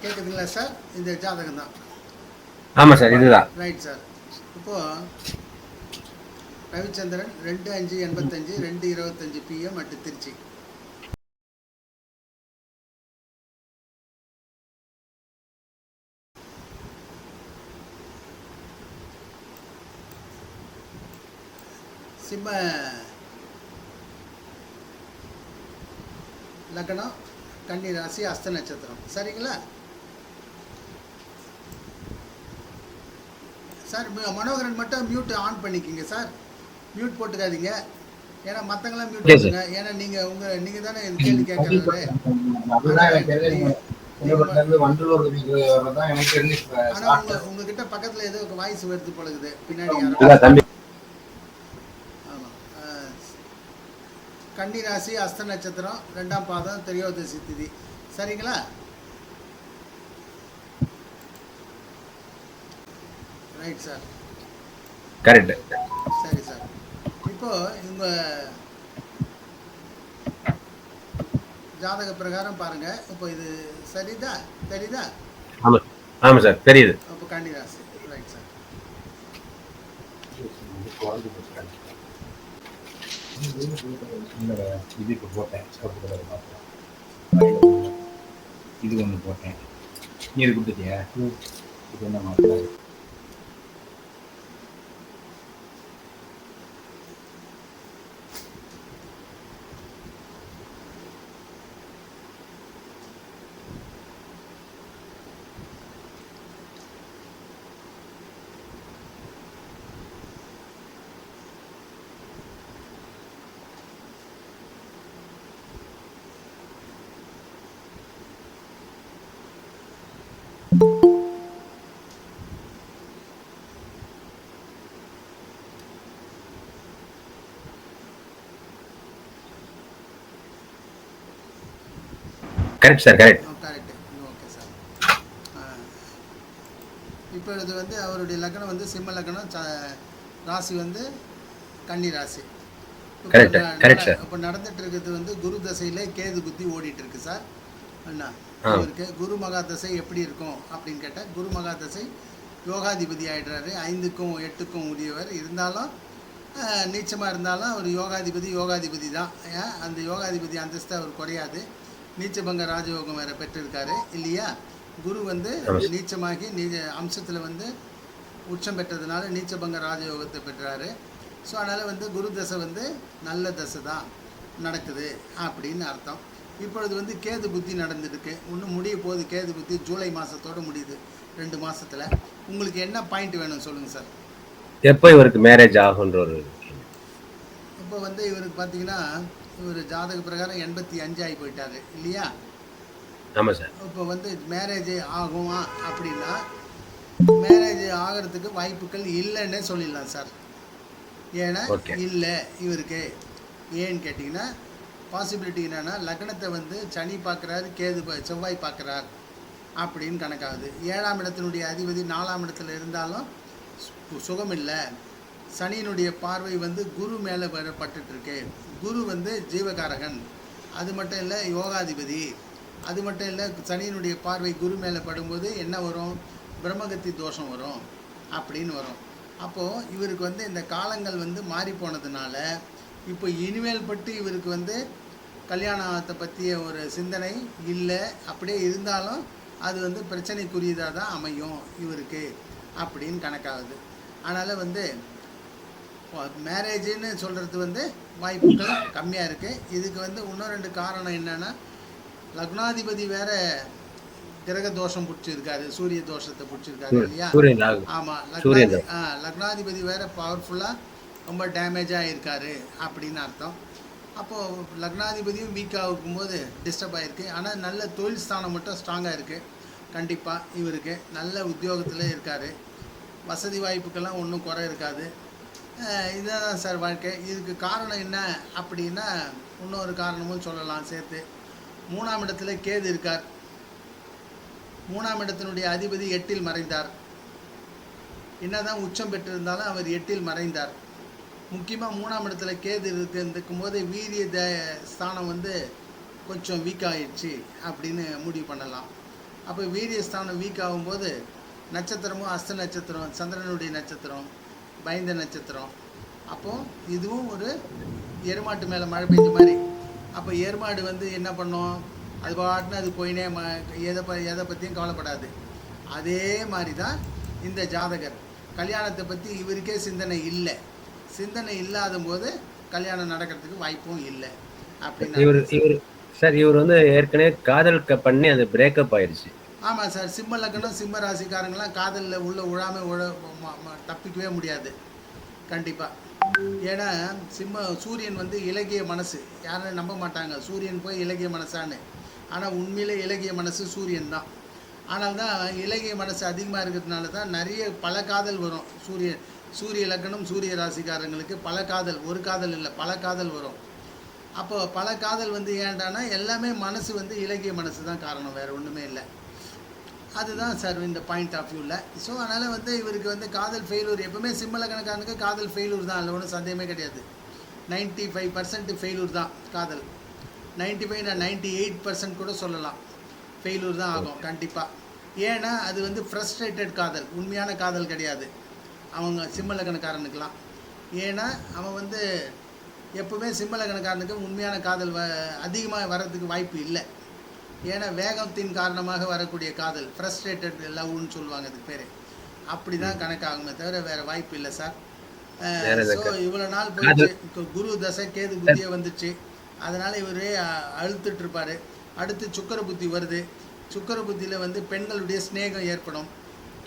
கேட்குதுங்களா சார்? இந்த ஜாதகம் தான். ஆமாம் சார் இதுதான். Right sir. இப்போ ரவிச்சந்திரன் ரெண்டு அஞ்சு எண்பத்தஞ்சு ரெண்டு இருபத்தஞ்சு பிஎம் அட்டு திருச்சி. சிம்ம லக்னம் கன்னி ராசி அஸ்த நட்சத்திரம். சரிங்களா? சார் மனோகரன் மட்டும் மியூட் ஆன் பண்ணிக்கிங்க சார். மியூட் போட்டுக்காதீங்க. ஏன்னா மற்றவங்களாம் மியூட். போட்டுங்க ஏன்னா நீங்கள் உங்கள் நீங்கள் தானே கேள்வி உங்க உங்ககிட்ட பக்கத்தில் ஏதோ வாய்ஸ் வருது போலகுது பின்னாடி யாரோ இல்லை தம்பி ஆமாம் கன்னி ராசி அஸ்த நட்சத்திரம் ரெண்டாம் பாதம் திரையோதசி திதி. சரிங்களா? ரைட் சார் கரெக்டு சரி சார் இப்போ இவங்க ஜாதக பிரகாரம் பாருங்க. இப்போ இது சரிதா? தெரியுதா? ஆமாம் ஆமாம் சார் தெரியுது. அப்போ கன்னி ராசி. ரைட் சார் இது இப்போ போட்டேன். சிவப்பு கலர் மாத்திரம் இது ஒன்று போட்டேன் நீ இது கொடுத்துட்டியா? இது என்ன மாத்திரம் correct sir correct correct okay sir இப்போ இது வந்து அவருடைய லக்னம் வந்து சிம்ம லக்னம் ராசி வந்து கன்னி ராசி. sir. இப்போ நடந்துட்டு இருக்கிறது வந்து குரு தசையில கேது புத்தி ஓடிட்டு இருக்கு சார் ஆ. இவருக்கு குரு மகா தசை எப்படி இருக்கும் அப்படின்னு கேட்டால் குரு மகா தசை யோகாதிபதி ஆயிடுறாரு. ஐந்துக்கும் எட்டுக்கும் உரியவர். இருந்தாலும் நீச்சமாக இருந்தாலும் அவர் யோகாதிபதி யோகாதிபதி தான். அந்த யோகாதிபதி அந்தஸ்து அவர் குறையாது. நீச்சபங்க ராஜயோகம் வேற பெற்றிருக்காரு. இல்லையா? குரு வந்து. நீச்சமாகி நீ அம்சத்தில் வந்து உச்சம் பெற்றதுனால நீச்சபங்க ராஜயோகத்தை பெற்றாரு. ஸோ அதனால் வந்து குரு தசை வந்து நல்ல தசை தான் நடக்குது அப்படின்னு அர்த்தம். இப்பொழுது வந்து கேது புத்தி நடந்துருக்கு. இன்னும் முடிய போகுது கேது புத்தி. ஜூலை மாதத்தோடு முடியுது ரெண்டு மாசத்துல. உங்களுக்கு என்ன பாயிண்ட் வேணும் சொல்லுங்கள் சார்? எப்போ இவருக்கு மேரேஜ் ஆகுன்ற ஒரு இப்போ வந்து இவருக்கு பார்த்தீங்கன்னா இவர் ஜாதக பிரகாரம் எண்பத்தி அஞ்சு ஆகி போயிட்டாரு இல்லையா? ஆமாம் சார். இப்போ வந்து மேரேஜ் ஆகுமா அப்படின்னா மேரேஜ் ஆகிறதுக்கு வாய்ப்புகள் இல்லைன்னே சொல்லிடலாம் சார். ஏன்னா. இல்லை இவருக்கு. ஏன்னு கேட்டிங்கன்னா பாசிபிலிட்டி என்னன்னா லக்னத்தை வந்து சனி பார்க்குறாரு கேது செவ்வாய் பார்க்குறார் அப்படின்னு கணக்காகுது. ஏழாம் இடத்தினுடைய அதிபதி நாலாம் இடத்துல இருந்தாலும் சுகம் இல்லை சனியினுடைய பார்வை வந்து குரு மேலே வரப்பட்டுருக்கு குரு வந்து ஜீவகாரகன். அது மட்டும் இல்லை யோகாதிபதி. அது மட்டும் இல்லை சனியினுடைய பார்வை குரு மேலே படும்போது என்ன வரும்? பிரம்மகத்தி தோஷம் வரும் அப்படின்னு வரும். அப்போது இவருக்கு வந்து இந்த காலங்கள் வந்து மாறி போனதுனால இப்போ இனிமேல் பட்டு இவருக்கு வந்து கல்யாணத்தை பற்றிய ஒரு சிந்தனை இல்லை. அப்படியே இருந்தாலும் அது வந்து பிரச்சனைக்குரியதாக தான் அமையும் இவருக்கு அப்படின்னு கணக்காகுது. அதனால் வந்து மேரேஜுன்னு சொல்கிறது வந்து வாய்ப்புகள் கம்மியாக இருக்குது இதுக்கு வந்து இன்னும் ரெண்டு காரணம் என்னென்னா லக்னாதிபதி வேற கிரக தோஷம் பிடிச்சிருக்காரு சூரிய தோஷத்தை பிடிச்சிருக்காரு இல்லையா? ஆமாம் லக்னாதி ஆ லக்னாதிபதி வேற பவர்ஃபுல்லாக ரொம்ப டேமேஜாக இருக்காரு அப்படின்னு அர்த்தம். அப்போது லக்னாதிபதியும் வீக்காக இருக்கும்போது டிஸ்டர்ப் ஆகிருக்கு ஆனால் நல்ல தொழில் ஸ்தானம் மட்டும் ஸ்ட்ராங்காக இருக்குது கண்டிப்பாக இவருக்கு நல்ல உத்தியோகத்தில் இருக்கார். வசதி வாய்ப்புக்கெல்லாம் ஒன்றும் குறை இருக்காது. இதுதான் சார் வாழ்க்கை. இதுக்கு காரணம் என்ன அப்படின்னா இன்னொரு காரணமும் சொல்லலாம் சேர்த்து. மூணாம் இடத்துல கேது இருக்கார். மூணாம் இடத்தினுடைய அதிபதி எட்டில் மறைந்தார். என்னதான் உச்சம் பெற்றிருந்தாலும் அவர் எட்டில் மறைந்தார். முக்கியமாக மூணாம் இடத்துல கேது இருக்கு போது வீரிய த ஸ்தானம் வந்து கொஞ்சம் வீக் ஆயிடுச்சு அப்படின்னு முடிவு பண்ணலாம். அப்போ வீரிய ஸ்தானம் வீக் ஆகும்போது நட்சத்திரமும் அஸ்த நட்சத்திரம் சந்திரனுடைய நட்சத்திரம் பயந்த நட்சத்திரம். அப்போது இதுவும் ஒரு எருமாட்டு மேலே மழை பெஞ்ச மாதிரி. அப்போ எருமாடு வந்து என்ன பண்ணும்? அது பாட்டுன்னு அது போயினே ம எதை ப எதை பற்றியும் கவலைப்படாது. அதே மாதிரி தான் இந்த ஜாதகர். கல்யாணத்தை பற்றி இவருக்கே சிந்தனை இல்லை. சிந்தனை இல்லாத போது கல்யாணம் நடக்கிறதுக்கு வாய்ப்பும் இல்லை. அப்படின்னு இவர் சார் இவர் வந்து ஏற்கனவே காதல் பண்ணி அது பிரேக்கப் ஆயிடுச்சு ஆமாம் சார் சிம்ம லக்னம் சிம்ம ராசிக்காரங்களாம் காதலில் உள்ள உழாமல் உழ தப்பிக்கவே முடியாது. கண்டிப்பாக ஏன்னா சிம்ம சூரியன் வந்து இலகிய மனசு. யாரும் நம்ப மாட்டாங்க. சூரியன் போய் இலகிய மனசான்னு. ஆனால் உண்மையிலே இலகிய மனசு சூரியன் தான். ஆனால் தான் இலகிய மனசு அதிகமாக இருக்கிறதுனால தான் நிறைய பல காதல் வரும். சூரிய சூரிய லக்னம் சூரிய ராசிக்காரங்களுக்கு பல காதல் ஒரு காதல் இல்லை பல காதல் வரும். அப்போ பல காதல் வந்து ஏன்டானா எல்லாமே மனசு வந்து இலகிய மனசு தான் காரணம். வேறு ஒன்றுமே இல்லை. அதுதான் சார் இந்த பாயிண்ட் ஆஃப் வியூவில் ஸோ அதனால் வந்து இவருக்கு வந்து காதல் ஃபெயிலூர் எப்பவுமே சிம்மல கணக்கானுக்கு காதல் ஃபெயிலூர் தான். அதில் ஒன்றும் சந்தேகமே கிடையாது. 95% ஃபைவ் பர்சன்ட் ஃபெயிலூர் தான் காதல். 95 ஃபைவ் நான் நைன்ட்டி எயிட் பர்சன்ட் கூட சொல்லலாம். ஃபெயிலூர் தான் ஆகும் கண்டிப்பாக ஏன்னா அது வந்து ஃப்ரஸ்ட்ரேட்டட் காதல். உண்மையான காதல் கிடையாது. அவங்க சிம்மலக்கணக்காரனுக்கெலாம் ஏன்னா அவன் வந்து எப்பவுமே சிம்மலக்கணக்காரனுக்கு உண்மையான காதல் வ அதிகமாக வர்றதுக்கு வாய்ப்பு இல்லை. ஏன்னா வேகத்தின் காரணமாக வரக்கூடிய காதல் ஃப்ரஸ்ட்ரேட்டட் லவ்னு சொல்லுவாங்க அதுக்கு பேர். அப்படி தான் கணக்காகுமே தவிர வேறு வாய்ப்பு இல்லை சார். ஸோ? இவ்வளோ நாள் போயிடுச்சு. இப்போ குரு தசை கேது புத்தியே வந்துச்சு. அதனால் இவரே அழுத்துட்டு இருப்பாரு அடுத்து சுக்கர புத்தி வருது. சுக்கர புத்தியில் வந்து பெண்களுடைய சிநேகம் ஏற்படும்.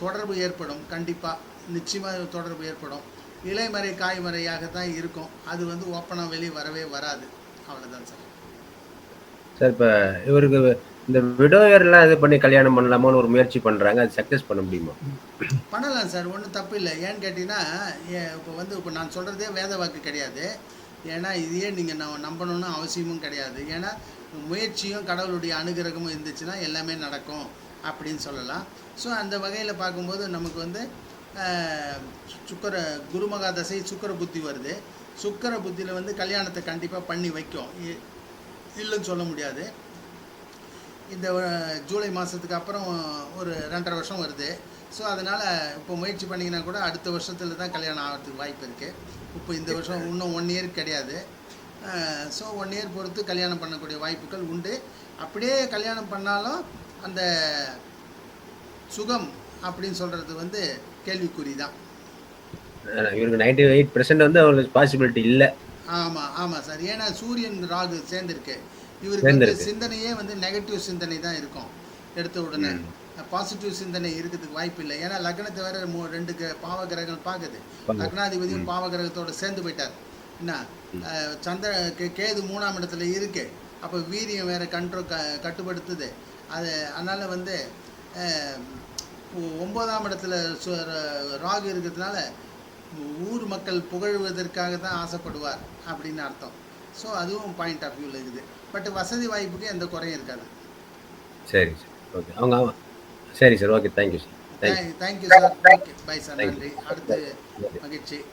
தொடர்பு ஏற்படும் கண்டிப்பாக நிச்சயமாக தொடர்பு ஏற்படும். இலைமறை காய்மறையாக தான் இருக்கும். அது வந்து ஓப்பனாக வெளியே வரவே வராது. அவ்வளோதான் சார். சார் இப்போ இவருக்கு இந்த விடோயர்லாம் இது பண்ணி கல்யாணம் பண்ணலாமான்னு ஒரு முயற்சி பண்ணுறாங்க அது சக்ஸஸ் பண்ண முடியுமா? பண்ணலாம் சார். ஒன்றும் தப்பு இல்லை. ஏன்னு கேட்டிங்கன்னா இப்போ வந்து இப்போ நான் சொல்கிறதே வேத வாக்கு கிடையாது. ஏன்னா இதையே நீங்கள் நான் நம்பணும்னு அவசியமும் கிடையாது. ஏன்னா முயற்சியும் கடவுளுடைய அனுகிரகமும் இருந்துச்சுன்னா எல்லாமே நடக்கும் அப்படின்னு சொல்லலாம். ஸோ அந்த வகையில் பார்க்கும்போது நமக்கு வந்து சுக்கர குருமகா தசை சுக்கர புத்தி வருது. சுக்கர புத்தியில் வந்து கல்யாணத்தை கண்டிப்பாக பண்ணி வைக்கும். இல்லைன்னு சொல்ல முடியாது. இந்த ஜூலை மாதத்துக்கு அப்புறம் ஒரு ரெண்டரை வருஷம் வருது. ஸோ அதனால் இப்போ முயற்சி பண்ணிங்கன்னா கூட அடுத்த வருஷத்தில் தான் கல்யாணம் ஆகிறதுக்கு வாய்ப்பு இருக்குது இப்போ இந்த வருஷம் இன்னும் ஒன் இயர் கிடையாது. ஸோ ஒன் இயர் பொறுத்து கல்யாணம் பண்ணக்கூடிய வாய்ப்புகள் உண்டு. அப்படியே கல்யாணம் பண்ணாலும் அந்த சுகம் அப்படின்னு சொல்கிறது வந்து கேள்விக்குறி தான். இவருக்கு நைன்டி எயிட் பர்சன்ட் வந்து அவங்களுக்கு பாசிபிலிட்டி இல்லை. ஆமாம் ஆமாம் சார். ஏன்னா சூரியன் ராகு சேர்ந்துருக்கு. இவருக்கு வந்து. சிந்தனையே வந்து நெகட்டிவ் சிந்தனை தான் இருக்கும். எடுத்த உடனே. பாசிட்டிவ் சிந்தனை இருக்கிறதுக்கு வாய்ப்பு இல்லை. ஏன்னா லக்னத்தை வேற மூ ரெண்டு பாவ கிரகங்கள் பார்க்குது. லக்னாதிபதியும் பாவ கிரகத்தோட சேர்ந்து போயிட்டார். என்ன? சந்திர கே- கேது மூணாம் இடத்துல இருக்கு. அப்போ வீரியம் வேற கண்ட்ரோ க கட்டுப்படுத்துது. அது அதனால் வந்து அஹ், ஒ- ஒன்பதாம் இடத்துல சு- ராகு இருக்கிறதுனால ஊர் மக்கள் புகழ்வதற்காக தான் ஆசைப்படுவார் அப்படின்னு அர்த்தம். ஸோ அதுவும் பாயிண்ட் ஆஃப் வியூவில் இருக்குது. பட் வசதி வாய்ப்புக்கு எந்த குறையும் இருக்காது. சரி சார். ஓகே அவங்க அவங்க- சரி sir. Okay thank you sir thank you sir okay bye sir. நன்றி. அடுத்து மகிழ்ச்சி.